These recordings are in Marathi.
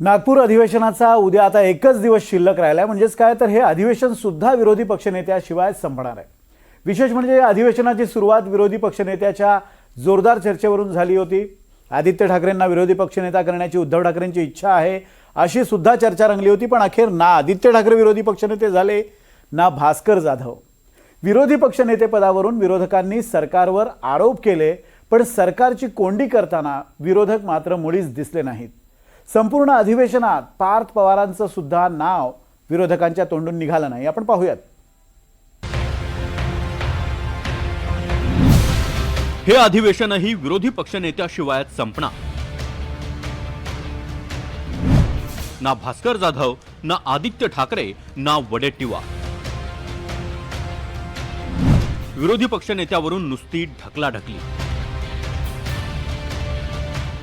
नागपूर अधिवेशनाचा उद्या आता एकच दिवस शिल्लक राहिला आहे म्हणजेच काय? तर हे अधिवेशन सुद्धा विरोधी पक्षनेत्याशिवाय संपणार आहे. विशेष म्हणजे अधिवेशनाची सुरुवात विरोधी पक्षनेत्याच्या जोरदार चर्चेवरून झाली होती. आदित्य ठाकरेंना विरोधी पक्षनेता करण्याची उद्धव ठाकरेंची इच्छा आहे अशी सुद्धा चर्चा रंगली होती पण अखेर ना आदित्य ठाकरे विरोधी पक्षनेते झाले ना भास्कर जाधव. विरोधी पक्षनेतेपदावरून विरोधकांनी सरकारवर आरोप केले पण सरकारची कोंडी करताना विरोधक मात्र मुळीच दिसले नाहीत. संपूर्ण अधिवेशनात पार्थ पवारांचं सुद्धा नाव विरोधकांच्या तोंडून निघालं नाही. आपण पाहूयात. हे अधिवेशनही विरोधी पक्षनेत्याशिवाय संपणार. ना भास्कर जाधव ना आदित्य ठाकरे ना वडेट्टीवार. विरोधी पक्षनेत्यावरून नुसती ढकलाढकली.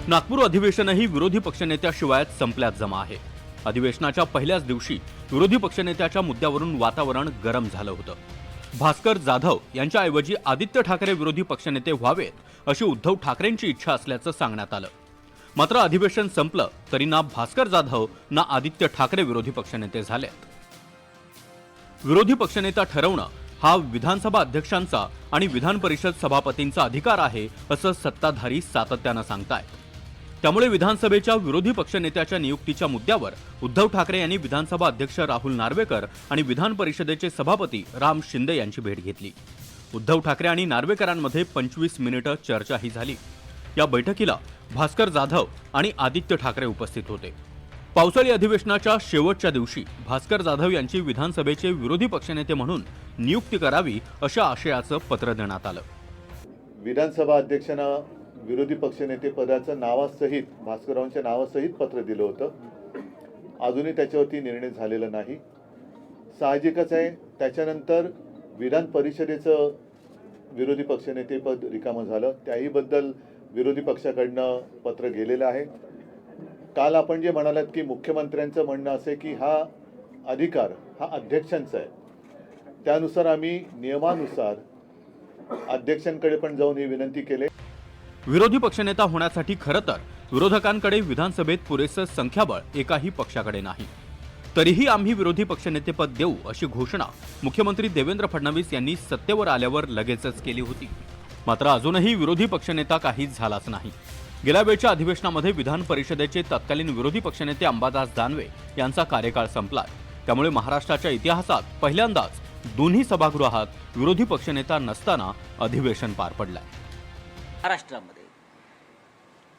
नागपूर अधिवेशनही विरोधी पक्षनेत्याशिवाय संपल्यात जमा आहे. अधिवेशनाच्या पहिल्याच दिवशी विरोधी पक्षनेत्याच्या मुद्द्यावरून वातावरण गरम झालं होतं. भास्कर जाधव यांच्याऐवजी आदित्य ठाकरे विरोधी पक्षनेते व्हावेत अशी उद्धव ठाकरेंची इच्छा असल्याचं सांगण्यात आलं. मात्र अधिवेशन संपलं तरी ना भास्कर जाधव ना आदित्य ठाकरे विरोधी पक्षनेते झालेत. विरोधी पक्षनेता ठरवणं हा विधानसभा अध्यक्षांचा आणि विधान परिषद सभापतींचा अधिकार आहे असं सत्ताधारी सातत्यानं सांगतायत. त्यामुळे विधानसभेच्या विरोधी पक्षनेत्याच्या नियुक्तीच्या मुद्द्यावर उद्धव ठाकरे यांनी विधानसभा अध्यक्ष राहुल नार्वेकर आणि विधान परिषदेचे सभापती राम शिंदे यांची भेट घेतली. उद्धव ठाकरे आणि नार्वेकरांमध्ये पंचवीस मिनिटं चर्चाही झाली. या बैठकीला भास्कर जाधव आणि आदित्य ठाकरे उपस्थित होते. पावसाळी अधिवेशनाच्या शेवटच्या दिवशी भास्कर जाधव यांची विधानसभेचे विरोधी पक्षनेते म्हणून नियुक्ती करावी अशा आशयाचं पत्र देण्यात आलं. विधानसभा अध्यक्षांना विरोधी पक्षनेते पदाचं नावासहित भास्कररावांच्या नावासहित पत्र दिलं होतं. अजूनही त्याच्यावरती निर्णय झालेला नाही. साहजिकच आहे त्याच्यानंतर विधान परिषदेचं विरोधी पक्षनेतेपद रिकामं झालं. त्याहीबद्दल विरोधी पक्षाकडनं पत्र गेलेलं आहे. काल आपण जे म्हणालात की मुख्यमंत्र्यांचं म्हणणं असे की हा अधिकार हा अध्यक्षांचा आहे. त्यानुसार आम्ही नियमानुसार अध्यक्षांकडे पण जाऊन ही विनंती केली. विरोधी पक्षनेता होण्यासाठी खरं तर विरोधकांकडे विधानसभेत पुरेसं संख्याबळ एकाही पक्षाकडे नाही. तरीही आम्ही विरोधी पक्षनेतेपद देऊ अशी घोषणा मुख्यमंत्री देवेंद्र फडणवीस यांनी सत्तेवर आल्यावर लगेचच केली होती. मात्र अजूनही विरोधी पक्षनेता काहीच झालाच नाही. गेल्या वेळच्या अधिवेशनामध्ये विधान परिषदेचे तत्कालीन विरोधी पक्षनेते अंबादास दानवे यांचा कार्यकाळ संपलाय त्यामुळे महाराष्ट्राच्या इतिहासात पहिल्यांदाच दोन्ही सभागृहात विरोधी पक्षनेता नसताना अधिवेशन पार पडलं महाराष्ट्रामध्ये.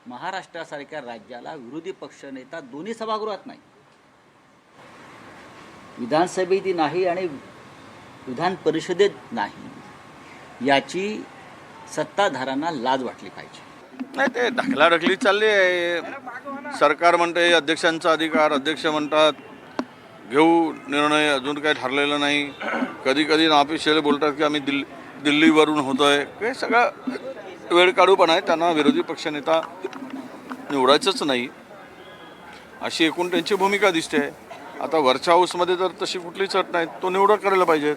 महाराष्ट्रासारख्या राज्याला विरोधी पक्षनेता दोन्ही सभागृहात नाही. विधानसभेतही नाही आणि विधान परिषदेत नाही. याची सत्ताधाऱ्यांना लाज वाटली पाहिजे. नाही ते ढकलाढकली चालली आहे. सरकार म्हणते अध्यक्षांचा अधिकार अध्यक्ष म्हणतात घेऊ निर्णय अजून काही ठरलेलं नाही. कधी कधी ऑफिशियल बोलतात की आम्ही दिल्ली दिल्लीवरून होतोय. हे सगळं वेळ काढू पण आहे. त्यांना विरोधी पक्षनेता निवडायचंच नाही. अशी एकूण त्यांची भूमिका दिसते. आता वरच्या हाऊसमध्ये तर तशी कुठलीच अट नाही. तो निवडा करायला पाहिजे.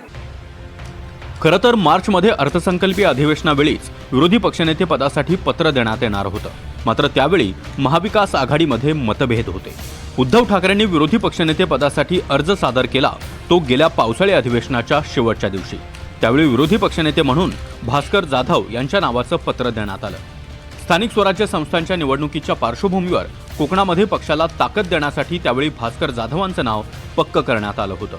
खरं तर मार्चमध्ये अर्थसंकल्पीय अधिवेशनावेळीच विरोधी पक्षनेते पदासाठी पत्र देण्यात येणार होतं. मात्र त्यावेळी महाविकास आघाडीमध्ये मतभेद होते. उद्धव ठाकरेंनी विरोधी पक्षनेते पदासाठी अर्ज सादर केला. तो गेल्या पावसाळी अधिवेशनाच्या शेवटच्या दिवशी. त्यावेळी विरोधी पक्षनेते म्हणून भास्कर जाधव यांच्या नावाचं पत्र देण्यात आलं. स्थानिक स्वराज्य संस्थांच्या निवडणुकीच्या पार्श्वभूमीवर कोकणामध्ये पक्षाला ताकद देण्यासाठी त्यावेळी भास्कर जाधवांचं नाव पक्क करण्यात आलं होतं.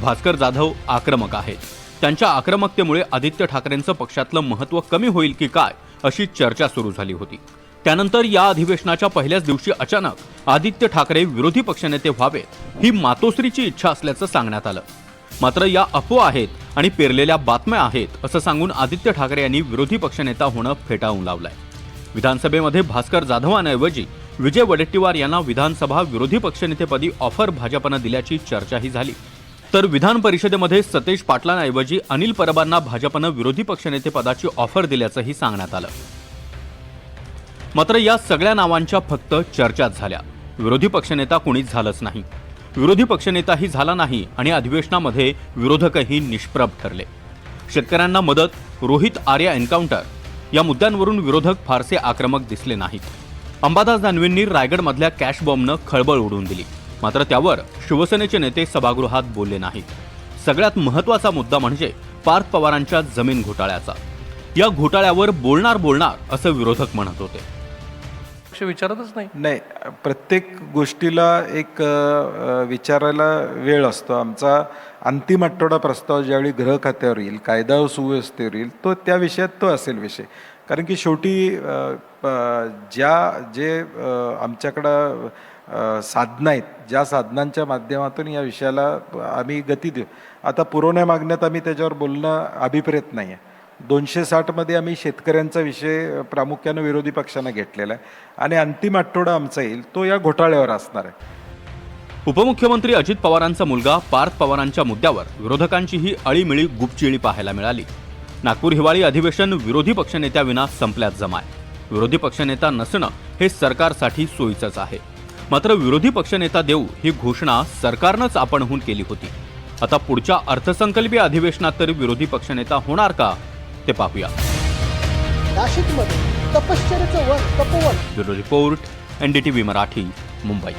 भास्कर जाधव आक्रमक आहेत. त्यांच्या आक्रमकतेमुळे आदित्य ठाकरेंचं पक्षातलं महत्त्व कमी होईल की काय अशी चर्चा सुरू झाली होती. त्यानंतर या अधिवेशनाच्या पहिल्याच दिवशी अचानक आदित्य ठाकरे विरोधी पक्षनेते व्हावेत ही मातोश्रीची इच्छा असल्याचं सांगण्यात आलं. मात्र या अफवा आहेत आणि पेरलेल्या बातम्या आहेत असं सांगून आदित्य ठाकरे यांनी विरोधी पक्षनेता होणं फेटाळून लावलंय. विधानसभेमध्ये भास्कर जाधवांऐवजी विजय वडेट्टीवार यांना विधानसभा विरोधी पक्षनेतेपदी ऑफर भाजपनं दिल्याची चर्चाही झाली. तर विधान परिषदेमध्ये सतेज पाटलांऐवजी अनिल परबांना भाजपनं विरोधी पक्षनेतेपदाची ऑफर दिल्याचंही सांगण्यात आलं. मात्र या सगळ्या नावांच्या फक्त चर्चाच झाल्या. विरोधी पक्षनेता कुणीच झालंच नाही. विरोधी पक्षनेताही झाला नाही आणि अधिवेशनामध्ये विरोधकही निष्प्रभ ठरले. शेतकऱ्यांना मदत रोहित आर्या एन्काउंटर या मुद्द्यांवरून विरोधक फारसे आक्रमक दिसले नाहीत. अंबादास दानवेंनी रायगडमधल्या कॅश बॉम्बनं खळबळ उडवून दिली. मात्र त्यावर शिवसेनेचे नेते सभागृहात बोलले नाहीत. सगळ्यात महत्त्वाचा मुद्दा म्हणजे पार्थ पवारांच्या जमीन घोटाळ्याचा. या घोटाळ्यावर बोलणार बोलणार असं विरोधक म्हणत होते. पक्ष विचारतच नाही. नाही प्रत्येक गोष्टीला एक विचारायला वेळ असतो. आमचा अंतिम आठवडा प्रस्ताव ज्यावेळी गृह खात्यावर येईल कायदा व सुव्यवस्थेवर येईल तो त्या विषयात तो असेल विषय. कारण की शेवटी ज्या जे आमच्याकडं साधनं आहेत ज्या साधनांच्या माध्यमातून या विषयाला आम्ही गती देऊ. आता पुरवण्या मागण्यात आम्ही त्याच्यावर बोलणं अभिप्रेत नाही आहे दोनशे साठमध्ये आम्ही शेतकऱ्यांचा विषय प्रामुख्यानं विरोधी पक्षानं घेतलेला आहे. आणि अंतिम आठवडा आमचा येईल तो या घोटाळ्यावर असणार आहे. उपमुख्यमंत्री अजित पवारांचा मुलगा पार्थ पवारांच्या मुद्द्यावर विरोधकांची ही अळीमिळी गुपचिळी पाहायला मिळाली. नागपूर हिवाळी अधिवेशन विरोधी पक्षनेत्याविना संपल्यात जमाय. विरोधी पक्षनेता नसणं हे सरकारसाठी सोयीचंच आहे. मात्र विरोधी पक्षनेता देऊ ही घोषणा सरकारनंच आपणहून केली होती. आता पुढच्या अर्थसंकल्पीय अधिवेशनात तरी विरोधी पक्षनेता होणार का? ते पाहूया. नाशिकमध्ये तपश्चर्याचं one Tapovan. Bureau report NDTV Marathi Mumbai.